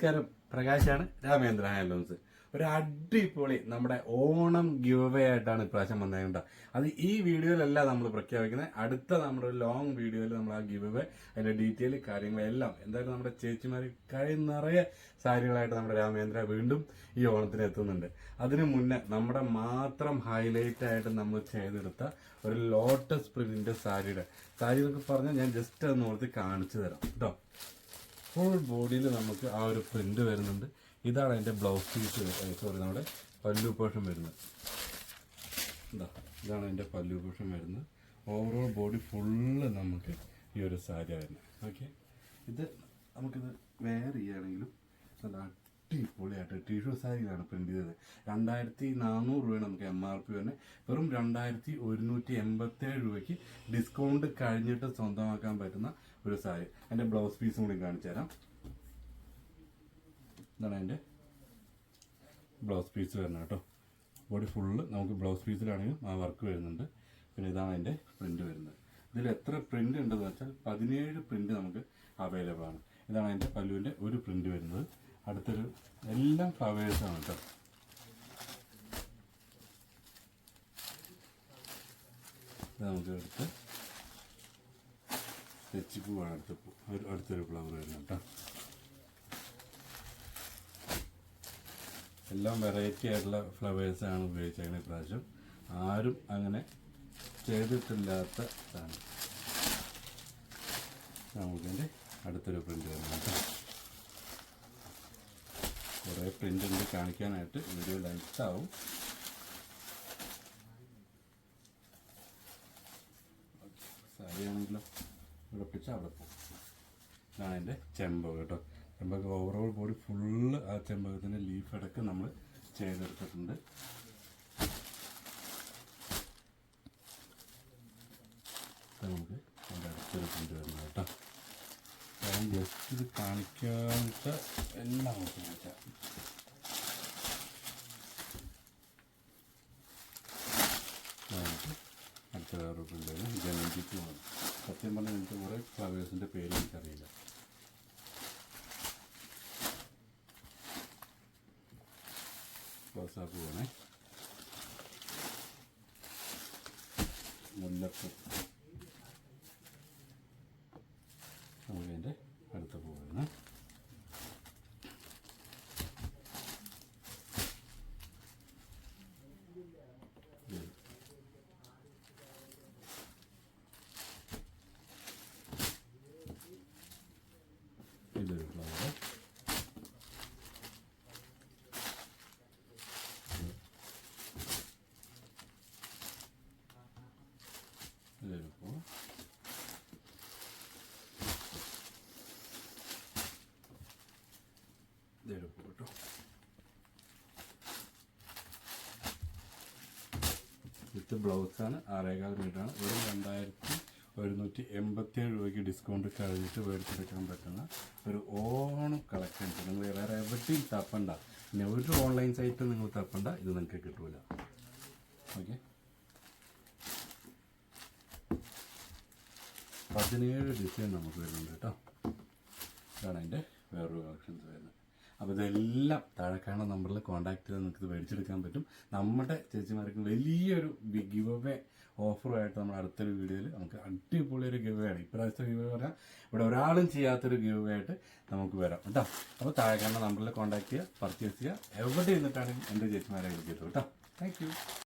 നമസ്കാരം. പ്രകാശാണ്. രാമേന്ദ്ര ഹാൻഡ്ലൂംസ്. ഒരു അടിപൊളി നമ്മുടെ ഓണം ഗിവ് അവേ ആയിട്ടാണ് ഇപ്രാവശ്യം വന്നേണ്ട അത് ഈ വീഡിയോയിലല്ല നമ്മൾ പ്രഖ്യാപിക്കുന്നത്. അടുത്ത നമ്മുടെ ഒരു ലോങ് വീഡിയോയിൽ നമ്മൾ ആ ഗിവ് അവേ അതിന്റെ ഡീറ്റെയിൽ കാര്യങ്ങളെല്ലാം എന്തായാലും നമ്മുടെ ചേച്ചിമാർ കൈ നിറയെ സാരികളായിട്ട് നമ്മുടെ രാമേന്ദ്ര വീണ്ടും ഈ ഓണത്തിന് എത്തുന്നുണ്ട്. അതിനു മുന്നേ നമ്മുടെ മാത്രം ഹൈലൈറ്റ് ആയിട്ട് നമ്മൾ ചെയ്തെടുത്ത ഒരു ലോട്ടസ് പ്രിന്റിന്റെ സാരിയുടെ. സാരി എന്നൊക്കെ പറഞ്ഞാൽ ഞാൻ ജസ്റ്റ് അത് നോർത്തി കാണിച്ചു തരാം. കേട്ടോ? ഫുൾ ബോഡിയിൽ നമുക്ക് ആ ഒരു പ്രിന്റ് വരുന്നുണ്ട്. ഇതാണ് അതിന്റെ ബ്ലൗസ് പീസ് സോറി നമ്മുടെ പല്ലു പോഷൻ വരുന്നത്. ഇതാ ഇതാണ് അതിന്റെ പല്ലു പോഷൻ വരുന്നത്. ഓവറോൾ ബോഡി ഫുള്ള് നമുക്ക് ഈ ഒരു സാരി വരുന്നത് ഓക്കെ ഇത് നമുക്കിത് വെയർ ചെയ്യുകയാണെങ്കിലും നല്ല അടിപൊളിയായിട്ട് ടിഷ്യൂ സാരിയിലാണ് പ്രിന്റ് ചെയ്തത്. രണ്ടായിരത്തി നാനൂറ് രൂപയാണ് നമുക്ക് എം ആർ പി തന്നെ വെറും രണ്ടായിരത്തി ഒരുന്നൂറ്റി എൺപത്തി ഏഴ് രൂപയ്ക്ക് ഡിസ്കൗണ്ട് കഴിഞ്ഞിട്ട് സ്വന്തമാക്കാൻ പറ്റുന്ന ഒരു സാരി. എന്റെ ബ്ലൗസ് പീസും കൂടി കാണിച്ചു തരാം. ഇതാണ് എന്റെ ബ്ലൗസ് പീസ് വരുന്നത് കേട്ടോ. ബോഡി ഫുള്ള് നമുക്ക് ബ്ലൗസ് പീസിലാണെങ്കിലും ആ വർക്ക് വരുന്നുണ്ട്. പിന്നെ ഇതാണ് അതിന്റെ പ്രിന്റ് വരുന്നത്. ഇതിൽ എത്ര പ്രിന്റ് ഉണ്ടെന്ന് വെച്ചാൽ പതിനേഴ് പ്രിന്റ് നമുക്ക് അവൈലബിൾ ആണ്. ഇതാണ് അതിന്റെ പല്ലുവിന്റെ ഒരു പ്രിന്റ് വരുന്നത്. അടുത്തൊരു എല്ലാം ഫ്ലവേഴ്സ് ആണ് കേട്ടോ നമുക്ക് അടുത്ത് തെച്ചിപ്പൂവാണ് അടുത്ത പൂ അടുത്തൊരു ഫ്ലവർ വരുന്നത് കേട്ടോ. എല്ലാം വെറൈറ്റി ആയിട്ടുള്ള ഫ്ലവേഴ്സ് ആണ് ഉപയോഗിച്ചേക്കുന്നത് ഇപ്രാവശ്യം ആരും അങ്ങനെ ചെയ്തിട്ടില്ലാത്ത ഇതാണ് അടുത്തൊരു പ്രിന്റ് വരുന്നത് കേട്ടോ. കുറേ പ്രിന്റ് ഉണ്ട് കാണിക്കാനായിട്ട് വീഡിയോ ലെങ്ത് ആവും. സാരി ആണെങ്കിലോ ഇവിടെ പിച്ച അവിടെ പോകും. ഇതാണ് എന്റെ ചെമ്പകം കേട്ടോ. ചെമ്പകം ഓവറോൾ ബോഡി ഫുള്ള് ആ ചെമ്പകത്തിന്റെ ലീഫ് ഇടയ്ക്ക് നമ്മൾ ചെയ്തെടുത്തിട്ടുണ്ട്. നമുക്ക് അതിന്റെ അടുത്തൊരു പ്രിന്റ് വരുന്നത് കേട്ടോ. ഞാൻ ജസ്റ്റ് ഇത് കാണിക്കാത്ത എല്ലാം നമുക്ക് കാണിക്കാം. അടുത്ത വേറെ സത്യം പറഞ്ഞാൽ എനിക്ക് കുറേ ഫ്ലവേഴ്സിന്റെ പേര് എനിക്കറിയില്ല. ക്ലോസാപ്പ് വേണേ മുല്ലപ്പൂ. നമുക്കതിന്റെ അടുത്ത പൂ വേണം ഇതൊരു ഫ്ലവർ ഇതൊരു പൂ ഇതൊരു പൂ കേട്ടോ വിത്ത് ബ്ലൗസാണ് ആറേകാൽ മീറ്ററാണ്. വെറും രണ്ടായിരത്തി ഒരുന്നൂറ്റി എൺപത്തിയേഴ് രൂപയ്ക്ക് ഡിസ്കൗണ്ട് കഴിഞ്ഞിട്ട് മേടിച്ചെടുക്കാൻ പറ്റുന്ന ഒരു ഓണം കളക്ഷൻസ് നിങ്ങൾ വേറെ എവിടെയും തപ്പണ്ട. പിന്നെ ഒരു ഓൺലൈൻ സൈറ്റ് നിങ്ങൾ തപ്പണ്ട ഇത് നിങ്ങൾക്ക് കിട്ടൂല. ഓക്കെ പതിനേഴ് ഡിസൈൻ നമുക്ക് വരുന്നുണ്ട് കേട്ടോ. ഇതാണ് അതിന്റെ അപ്പോൾ ഇതെല്ലാം താഴെ കാണുന്ന നമ്പറിൽ കോൺടാക്ട് ചെയ്ത് നിങ്ങൾക്ക് ഇത് മേടിച്ചെടുക്കാൻ പറ്റും. നമ്മുടെ ചേച്ചിമാർക്ക് വലിയൊരു ഗിവ് അവേ ഓഫറുമായിട്ട് നമ്മൾ അടുത്തൊരു വീഡിയോയിൽ നമുക്ക് അടിപൊളി ഒരു ഗിവ് ആണ്. ഇപ്രാവശ്യത്തെ ഗിവ് പറഞ്ഞാൽ ഇവിടെ ഒരാളും ചെയ്യാത്തൊരു ഗിവ് ആയിട്ട് നമുക്ക് വരാം കേട്ടോ. അപ്പോൾ താഴെ കാണുന്ന നമ്പറിൽ കോൺടാക്ട് ചെയ്യുക പർച്ചേസ് ചെയ്യുക എവിടെ ഇരുന്നിട്ടാണെങ്കിലും എന്റെ ചേച്ചിമാരെ വിളിക്കരുത് കേട്ടോ. താങ്ക്